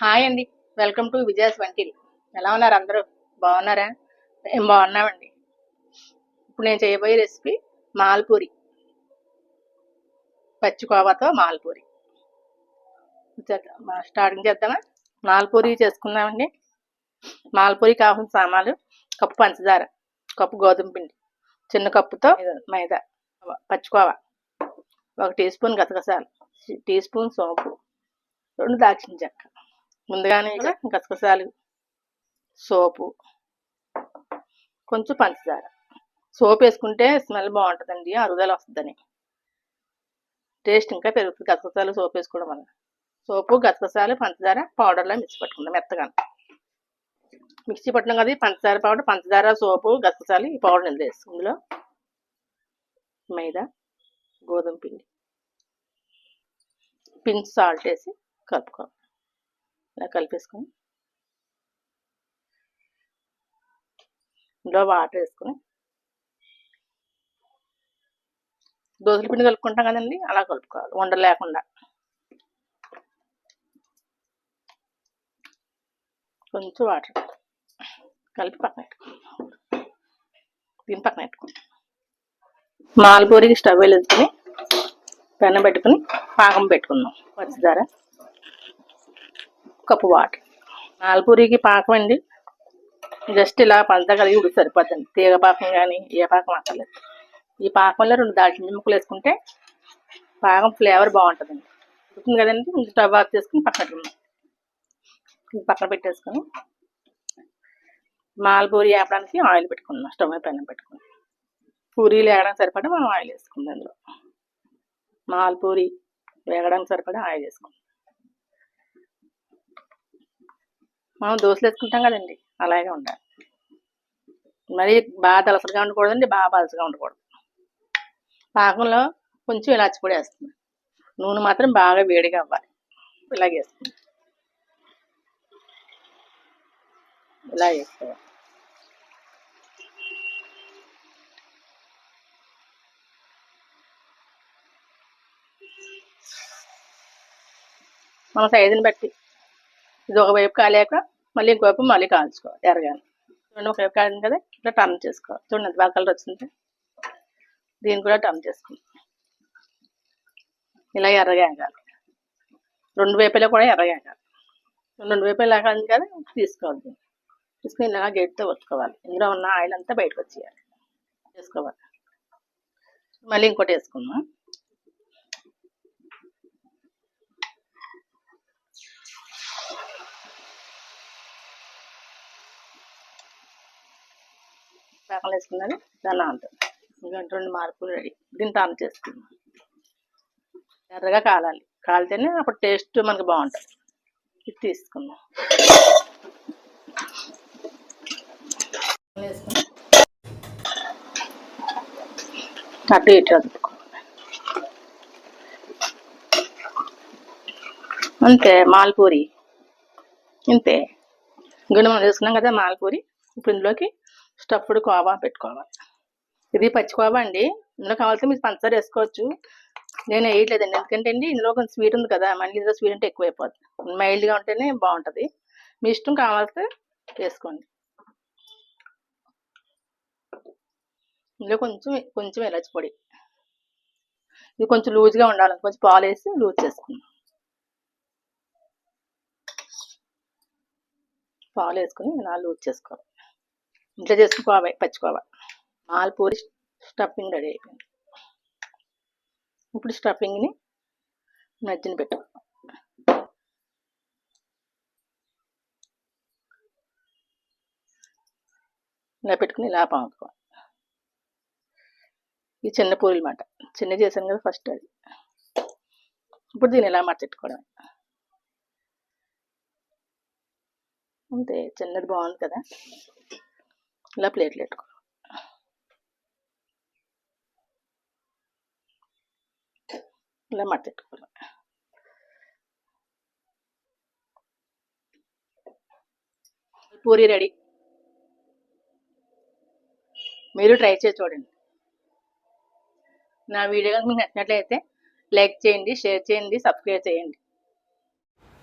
Hi అండి. Welcome to Vijaya's until ఎలా ఉన్నారు అందరూ? బాగున్నారా? మేము బాగున్నామండి. ఇప్పుడు నేను చేయబోయే రెసిపీ మాల్పూరి. పచ్చి కోవాతో మాల్పూరి. చేద్దాం. స్టార్టింగ్ చేద్దామా? మాల్పూరి చేసుకుందామండి. మాల్పూరి కావాల్సిన సామాన్లు కప్పు పంచదార కప్పు గోధుమ పిండి చిన్న కప్పుతో మైదా. పచ్చికోవా ఒక టీ స్పూన్ గసగసాలు టీ స్పూన్ సోంపు రెండు దాల్చిన చెక్క. ముందుగానే ఇక గసగసాలు సోపు కొంచెం పంచదార. సోప్ వేసుకుంటే స్మెల్ బాగుంటుందండి అరుగుదల వస్తుందని. టేస్ట్ ఇంకా పెరుగుతుంది గసగసాలు సోప్ వేసుకోవడం వల్ల. సోపు గసగసాలు పంచదార పౌడర్లో మిక్సీ పట్టుకుందాం మెత్తగా మిక్సీ పట్టినాం కదా పంచదార పౌడర్ పంచదార సోపు గసగసాలు ఈ పౌడర్ నిల్వ వేసి ఇందులో మైదా గోధుమ పిండి పించ్ సాల్ట్ వేసి కలుపుకోవాలి. ఇలా కలిపేసుకొని ఇందులో వాటర్ వేసుకొని దోసల పిండి కలుపుకుంటాం కదండి అలా కలుపుకోవాలి ఉండలు లేకుండా. కొంచెం వాటర్ కలిపి పక్కన పెట్టుకోవాలి దీని పక్కన పెట్టుకోండి మాల్పూరికి స్టవ్ వెలుగుతుంది పెనం పెట్టుకుని పాకం పెట్టుకుందాం. పంచదార కప్పు వాటర్. మాల్పూరికి పాకం అండి. జస్ట్ ఇలా పంచ కలిగి ఉడికి సరిపోతుంది. తీగ పాకం కానీ ఏ పాకం అక్కర్లేదు. ఈ పాకంలో రెండు దాల్చిన ముక్కలు వేసుకుంటే పాకం ఫ్లేవర్ బాగుంటుందండి. ఉడుకుతుంది కదండి. ముందు స్టవ్ ఆఫ్ చేసుకుని పక్కన పెట్టుకున్నాం ఇది పక్కన పెట్టేసుకొని మాల్పూరి వేపడానికి ఆయిల్ పెట్టుకుందాం. స్టవ్ పైన పెట్టుకుని పూరీలు వేయడానికి సరిపడా మనం ఆయిల్ వేసుకుందాం అందులో మాల్పూరి వేగడానికి సరిపడా ఆయిల్ వేసుకుందాం. మనం దోశలు వేసుకుంటాం కదండి. అలాగే ఉండాలి. మరి బాగా తలసరిగా ఉండకూడదండి బాగా పలసగా ఉండకూడదు. పాకంలో కొంచెం ఇలాచి పొడి వేస్తుంది నూనె మాత్రం బాగా వేడిగా అవ్వాలి. ఇలాగే వేస్తుంది ఇలా వేసుకోవాలి. మన సైజుని బట్టి ఇది ఒకవైపు కాలేక మళ్ళీ ఇంకోవైపు మళ్ళీ కాల్చుకోవాలి ఎరగాలి. చూడండి ఒకవైపు కాలింది కదా ఇట్లా టర్న్ చేసుకోవాలి చూడండి ఎంత బాగా కలర్ వచ్చింది. దీన్ని కూడా టర్న్ చేసుకుందాం ఇలా ఎర్రగేగాలి రెండు వైపులా కూడా ఎర్రగేగాలి రెండు వైపులా ఎగాలి కదా తీసుకోవాలి దీన్ని. తీసుకుని ఇలా గేట్తో ఒత్తుకోవాలి ఇందులో ఉన్న ఆయిల్ అంతా బయటకు వచ్చేయాలి. వేసుకోవాలి మళ్ళీ ఇంకోటి వేసుకుందాం. పాకలు వేసుకున్నది దాన్ని ఉంటుంది ఇంకా రెండు మార్పులు రెడీ. దీన్ని టర్న్ చేసుకుందాం. ఎర్రగా కాలాలి. కాలితేనే అప్పుడు టేస్ట్ మనకి బాగుంటుంది. ఇది తీసుకుందాం. అటు ఇటు అదుపుకో అంతే మాల్పూరి. ఇంతే. గుండె మనం చేసుకున్నాం కదా మాల్పూరి. ఇప్పుడు ఇందులోకి స్టఫ్డ్ కోవా పెట్టుకోవాలి. ఇది పచ్చి కోవా అండి. ఇందులో కావాల్సి మీరు పంచదార వేసుకోవచ్చు. నేను వేయట్లేదండి. ఎందుకంటే అండి ఇందులో కొంచెం స్వీట్ ఉంది కదా. మళ్ళీ ఇందులో స్వీట్ అంటే ఎక్కువైపోతుంది మైల్డ్గా ఉంటేనే బాగుంటుంది. మీ ఇష్టం కావాల్సి వేసుకోండి. ఇందులో కొంచెం కొంచెం ఎలచి పొడి. ఇది కొంచెం లూజ్గా ఉండాలి కొంచెం పాలు వేసి లూజ్ చేసుకుందాం. పాలు వేసుకుని ఇలా లూజ్ చేసుకోవాలి. ఇంట్లో చేసుకోవాలి పచ్చుకోవాలి మాల్పూరి స్టఫింగ్ రెడీ అయిపోయింది. ఇప్పుడు స్టఫింగ్ని మధ్యన పెట్టు ఇలా పెట్టుకుని ఇలా పాముకోవాలి ఈ చిన్న పూరీలు మాట. చిన్న చేశాను కదా ఫస్ట్ అది. ఇప్పుడు దీన్ని ఇలా మర్చెట్టుకోవడం అంతే చిన్నది బాగుంది కదా. ఇలా ప్లేట్లు పెట్టుకో ఇలా మట్టెట్టుకోవాలి పూరి రెడీ మీరు ట్రై చేసి చూడండి. నా వీడియో కనుక మీకు నచ్చినట్లయితే లైక్ చేయండి షేర్ చేయండి సబ్స్క్రైబ్ చేయండి.